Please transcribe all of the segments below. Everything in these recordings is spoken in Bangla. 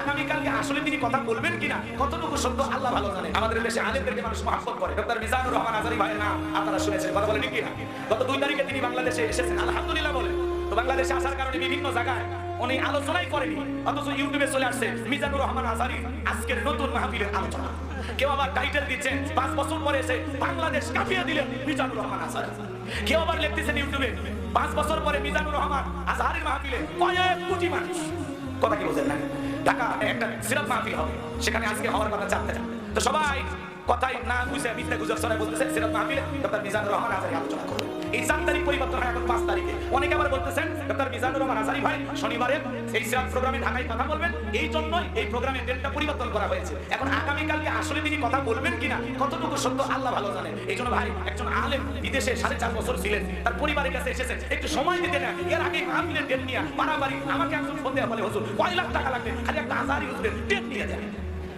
আগামীকালকে আসলে তিনি কথা বলবেন কিনা কতটুকু সত্য আল্লাহ ভালো জানে আমাদের দেশে আলেমদেরকে মানুষ মহাব্বত করে ডক্টর মিজানুর রহমান আজারি ভাইয়ের নাম, আপনারা শুনেছেন, কথা বলেন কি গত দুই তারিখে তিনি বাংলাদেশে এসেছেন, আলহামদুলিল্লাহ বাংলাদেশে আসার কারণে বিভিন্ন জায়গায় উনি আলোচনাই করেনি। অথচ ইউটিউবে চলে আসছে, মিজানুর রহমান আজারি, আজকের নতুন মাহফিলের আলোচনা। কেউ আবার টাইটেল দিচ্ছেন, পাঁচ বছর পরে এসে বাংলাদেশ কাঁপিয়ে দিলেন মিজানুর রহমান আজারি। কেউ আবার লিখতেছেন ইউটিউবে, পাঁচ বছর পরে মিজানুর রহমান আজহারির মাহফিলে কয়েক কোটি মানুষ। কথা কি বলছেন না? ঢাকা একটা সিরাত মাহফিল হবে, সেখানে আজকে হওয়ার কথা চাপতে তো সবাই কথাই না বুঝে মিথ্যা গুজব সরাই বলতেছে, সিরাত মাহফিলে ডক্টর মিজানুর রহমান আজারি আলোচনা করবে এই চার তারিখ পরিবর্তন হয় এখন পাঁচ তারিখে। অনেকে আবার বলতেছেন, ডক্টর মিজানুর রহমান আজারি ভাই, শনিবারে এই সিরাত প্রোগ্রামে ঢাকায় কথা বলবেন, এই জন্যই এই প্রোগ্রামের ডেটটা পরিবর্তন করা হয়েছে। এখন আগামীকালকে আসলে তিনি কথা বলবেন কিনা, কতটুকু সত্য আল্লাহ ভালো জানে। এই জন্য ভাই, একজন আলেম বিদেশে সাড়ে চার বছর ছিলেন, তার পরিবারের কাছে এসেছেন, একটু সময় দিতে না এর আগে মাহফিলের ডেট নিয়ে বাড়াবাড়ি, আমাকে একজন ফোন দেওয়া বলে, হুজুর, কয় লাখ টাকা লাগবে? খালি একটা আজারি হুজুরের ডেট নিয়ে যায়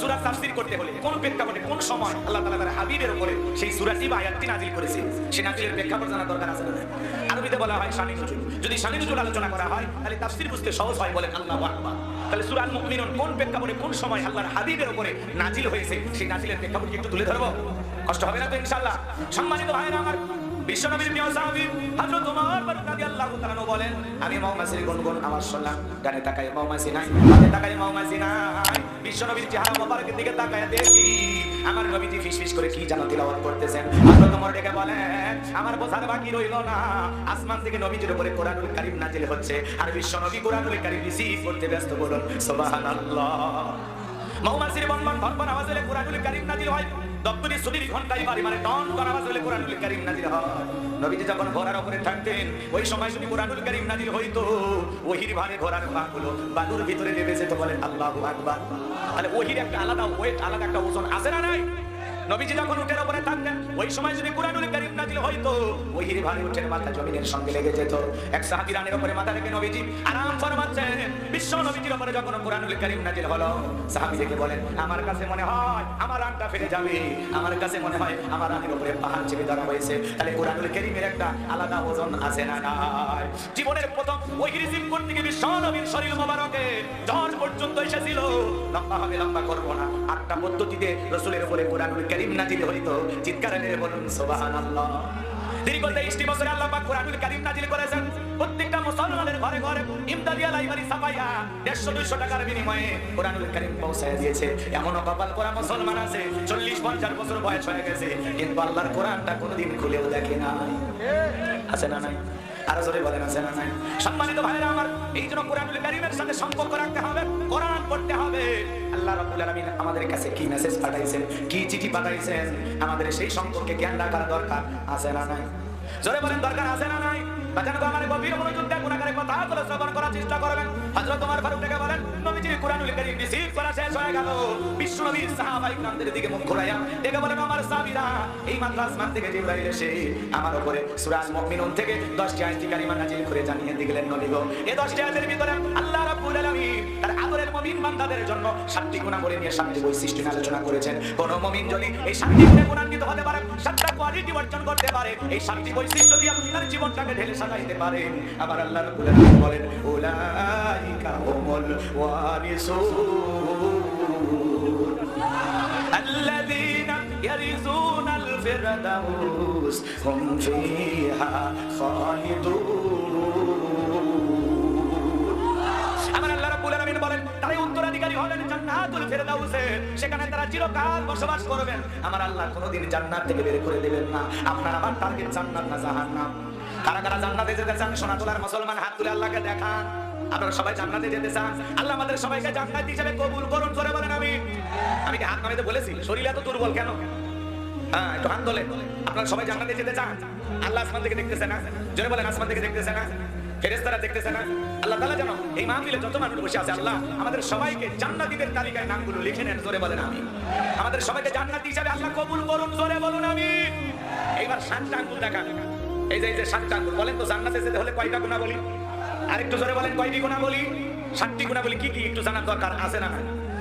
সূরা তাফসীর করতে হলে কোন প্রেক্ষাপটে কোন সময় আল্লাহ তাআলা তার হাবিবের উপরে সেই সূরাটি বা আয়াতটি নাজিল করেছে? নাজিলের প্রেক্ষাপট জানা দরকার আছে আরবিতে বলা হয় যদি আলোচনা করা হয়, তাহলে তাফসীর বুঝতে সহজ হয় বলেন আল্লাহু তাহলে সূরা আল মুমিনুন কোন প্রেক্ষাপটে কোন সময় আল্লাহর হাবিবের উপরে নাজিল হয়েছে? সেই নাজিলের প্রেক্ষাপট একটু তুলে ধরবো? কষ্ট হবে না তো ইনশাআল্লাহ। সম্মানিত আমার বিশ্বনবীর প্রিয় সাহাবী হযরত আমার শুনলাম ডানে বাকি রইল না, আসমান থেকে নবীজির উপরে কোরআনুল কারীম নাজিল হচ্ছে, আর বিশ্বনবী কোরআনুল কারীম রিসিভ করতে ব্যস্ত বলুন, সুবহানাল্লাহ। মৌমাছির বনবন ভনবন আওয়াজ হলে কোরআনুল কারীম নাজিল হয়। দপ্তরি সুদির ঘন্টায় বাড়ি মানে টন করা হলে কোরআনুল কারীম নাজিল হয়। নবীজি যখন ঘোড়ার উপরে থাকতেন, ওই সময় যদি কোরআনুল কারীম নাজিল হইতো। ওহির ভারে ঘোড়ার পাগুলো বালুর ভিতরে নেমে যেত বলেন আল্লাহু আকবার। তাহলে ওহির একটা আলাদা ওয়েট আলাদা একটা ওজন আছে না নাই? নবীজি যখন উঠের উপরে থাকতেন, ওই সময় যদি কোরআনুল কারীম হইতো ওহির উঠের মাথা জমিনের সঙ্গে লেগে যেত। এক সাহাবী রানের উপরে মাথা রেখে নবীজি আরাম ফরমাচ্ছেন। বিশ্ব নবীজির উপরে যখন কোরআনুল কারীম হলো, সাহাবী দেখে বলেন, আমার কাছে মনে হয় আমার রানটা ফিরে যাবে। আমার কাছে মনে হয় আমার রানের উপরে পাহাড় চেপে ধরা হয়েছে। তাহলে কোরআনুল কারীমের একটা আলাদা ওজন আছে না নাই? জীবনের প্রথম রিসিভ করতে গিয়ে বিশ্ব নবীর শরীর মোবারকে। পর্যন্ত এসেছিল। লম্বা হবে, লম্বা করব না। আটটা পদ্ধতিতে রসুলের উপরে কোরআনুল কারীম নাজিল হইতো। চিৎকার বলুন ছাপাইয়া দেড়শো টাকার বিনিময়ে মুসলমান আছে। চল্লিশ, পঞ্চাশ বছর গেছে। কোরআনটা কোনোদিন খুলেও দেখে নাই। আছে না নাই? আরও জোরে বলেন নাই? সম্মানিত ভাইরা আমার, এই জন্য কোরআনুল সাথে সম্পর্ক রাখতে হবে, কোরআন পড়তে হবে। আল্লাহ রাব্বুল আলামিন আমাদের কাছে কি মেসেজ পাঠাইছেন, কি চিঠি পাঠাইছেন, আমাদের সেই সম্পর্কে জ্ঞান রাখার দরকার, আছে না নাই? জোরে বলেন, দরকার আছে না নাই? বাজানো আমার গভীর মনোযোগ দিয়ে কথা বলে শ্রবণ করার চেষ্টা করবেন। হযরত ওমর ফারুক থেকে বলেন দিকে দেখে থেকে জিবরাইল এসে আমার উপরে সূরা মুমিনুন থেকে 10টি আয়াত কারিমা নাযিল করে জানিয়ে দিলেন, নবী গো এই 10টি আয়াতের ভিতরে আল্লাহ রাব্বুল আলামিন তার মমিন বান্দাদের জন্য সাতটি গুণা করে নিয়ে সাতটি বৈশিষ্ট্য আলোচনা করেছেন। কোন মমিন যদি এই সাতটি গুণে গুণান্বিত হতে পারে, সাতটা কোয়ালিটি অর্জন করতে পারে, এই সাতটি বৈশিষ্ট্য দিয়ে আপনার জীবনটাকে ঢেলে সাজাইতে পারে। আবার আল্লাহ রাব্বুল আলামিন বলেন, উলাইকা হুমুল ওয়ারিসুন। আল্লাযীনা ইয়ারিসুনাল ফিরদাউস হুম ফিহা খালিদুন। জান্নাত যেতে চান আল্লাহ আমাদের সবাইকে বলেন আমি। আমি বলেছি? দুর্বল কেন? হ্যাঁ আপনারা সবাই জান্নাতে যেতে চান? আল্লাহ আসমান থেকে দেখতেছে না? জোরে বলেন আসমান থেকে দেখতেছে না? ফেরেশতারা দেখতেছে না? আল্লাহ তাআলা জানো এই মাহফিলে যত মানুষ বসে আছে, আল্লাহ আমাদের সবাইকে জান্নাতীদের তালিকায় নামগুলো লিখে নেন, জোরে বলেন আমি আমাদের সবাইকে জান্নাতি হিসাবে আল্লাহ কবুল করুন, জোরে বলুন আমি এইবার সাতটা আঙ্গুল দেখান। এই যে এই যে সাতটা আঙ্গুল, বলেন তো জান্নাতে যেতে হলে কয়টা গুণা বলি আরেকটু জোরে বলেন, কয়টি গুণা বলি সাতটি গুণা বলি কি কি একটু জানার দরকার আছে না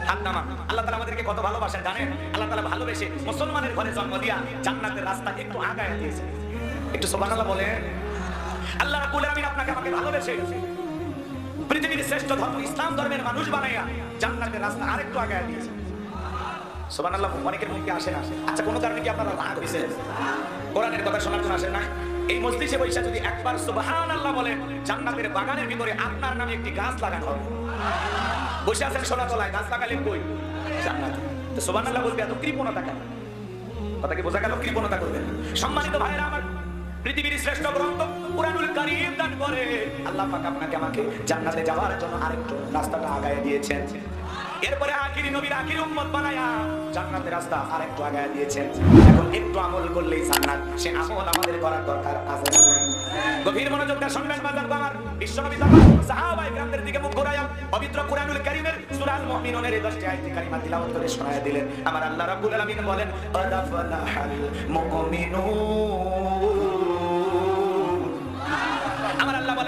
হাত নামা আল্লাহ তালা আমাদেরকে কত ভালোবাসেন জানেন? আল্লাহ তালা ভালোবেসে মুসলমানের ঘরে জন্ম দিয়া জান্নাতের রাস্তা একটু আগায় দিয়েছে। একটু সুবহানাল্লাহ বলেন। আল্লাহ আলামিন আপনাকে আমাকে ভালোবেসে পৃথিবীর শ্রেষ্ঠ ধর্ম, ইসলাম ধর্মের মানুষ বানাইয়া জান্নাতের রাস্তা আরেকটু আগায় দিয়েছে। সুবহানাল্লাহ, অনেকের মুখে আসে না। আচ্ছা কারণে কি আপনারা রাগ হইছে? কোরআনের কথা শোনার জন্য আসেন না? এই বৈশা যদি একবার সুবহানাল্লাহ বলেন জান্নাতের বাগানের ভিতরে আপনার নামে একটি গাছ লাগানো হবে। বসে আছেন সোনা তলায় গাছ লাগালেন কই? জান্নাতে। তো সুবহানাল্লাহ এত কৃপণতা কেন? কথা কি বোঝা গেল? কৃপণতা করবেন সম্মানিত ভাইরা আমার পৃথিবীর শ্রেষ্ঠ গ্রন্থ কুরআনুল কারীম দান করে আল্লাহ পাক আপনাকে আমাকে জান্নাতে যাওয়ার জন্য আরেকটু রাস্তাটা আগায় দিয়েছেন এরপরে আখিরি নবীর আখিরি উম্মত বানায়া জান্নাতের রাস্তা আরেকটু আগায় দিয়েছেন এখন একটু আমল করলেই জান্নাত সে আমল আমাদের করার দরকার আছে না নাই? গভীর মনোযোগ দিয়ে শুনবেন বাজার আমার বিশ্বনবী তখন সাহাবায়ে কেরামদের দিকে মুখ ঘোরায়া পবিত্র কুরআনুল কারীমের সূরা আল মুমিনুনের এই 10টি আয়াত কারিমা তিলাওয়াত করে শোনায় দিলেন আমার আল্লাহ রাব্বুল আলামিন বলেন قد أفلح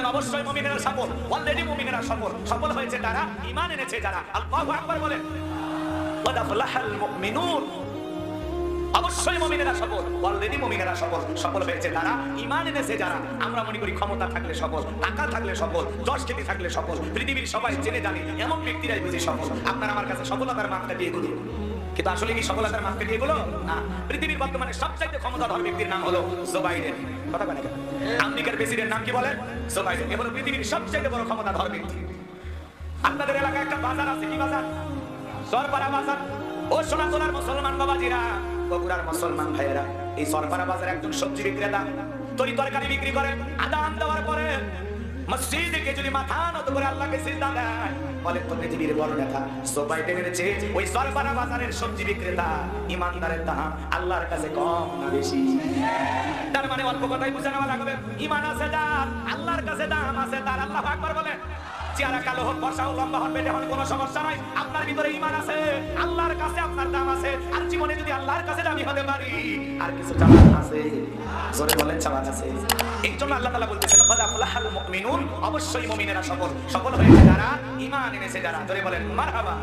অবশ্যই মুমিনেরা সফল। অলরেডি মুমিনেরা সফল। সফল হয়েছে তারা ঈমান এনেছে যারা। আল্লাহু আকবার বলেন। ওয়াদ মুমিনুন। অবশ্যই মমিনেরা সফল। অলরেডি মমিনেরা সফল। সফল হয়েছে তারা ইমান এনেছে যারা? আমরা মনে করি ক্ষমতা থাকলে সফল, টাকা থাকলে সফল, দশ কেজি থাকলে সফল, পৃথিবীর সবাই জেনে জানি, এমন ব্যক্তিরাই বুঝি সফল। আপনার আমার কাছে সফলতার মাত্রা দিয়ে গুলি কিন্তু আসলে কি সফলতার দিয়ে গুলো না। পৃথিবীর বর্তমানে সবচাইতে ক্ষমতাধর ব্যক্তির নাম হলো জো বাইডেন কথা বলে আমেরিকার প্রেসিডেন্ট নাম কি বলেন জো বাইডেন এ হলো পৃথিবীর সবচাইতে বড় ক্ষমতাধর ব্যক্তি। আপনাদের এলাকায় একটা বাজার আছে, কি বাজার? সরপাড়া বাজার। ও সোনাতলার মুসলমান বাবাজিরা, বগুড়ার মুসলমান ভাইয়েরা, এই সরপাড়া বাজারে একজন সবজি বিক্রেতা, তরি তরকারি বিক্রি করে, আদান দেওয়ার পরে মসজিদে কে যদি মাথা নত করে আল্লাহকে সিজদা দেয়। বলে পৃথিবীর বড় নেতা সবাই মেরেছে। ওই সরপাড়া বাজারের সবজি বিক্রেতা, ইমানদারের দাম আল্লাহর কাছে কম না বেশি। তার মানে অল্প কথাই বুঝে নেওয়া লাগবে। ইমান আছে যার, আল্লাহর কাছে দাম আছে তার। আল্লাহ আকবার বলে চেহারা কালো হোক বর্ষা হোক লম্বা হোক বেটে হোক কোনো সমস্যা নাই। আপনার ভিতরে ইমান আছে। আল্লাহর হতে পারি আর কিছু চাওয়ার আছে। জোরে বলেন, চাওয়ার আছে। এই জন্য আল্লাহ তাআলা বলতেছেন কদ আফলাহাল মুমিনুন। অবশ্যই মুমিনেরা সফল। সফল হয়েছে যারা? ঈমান এনেছে যারা? জোরে বলেন, মারহাবা।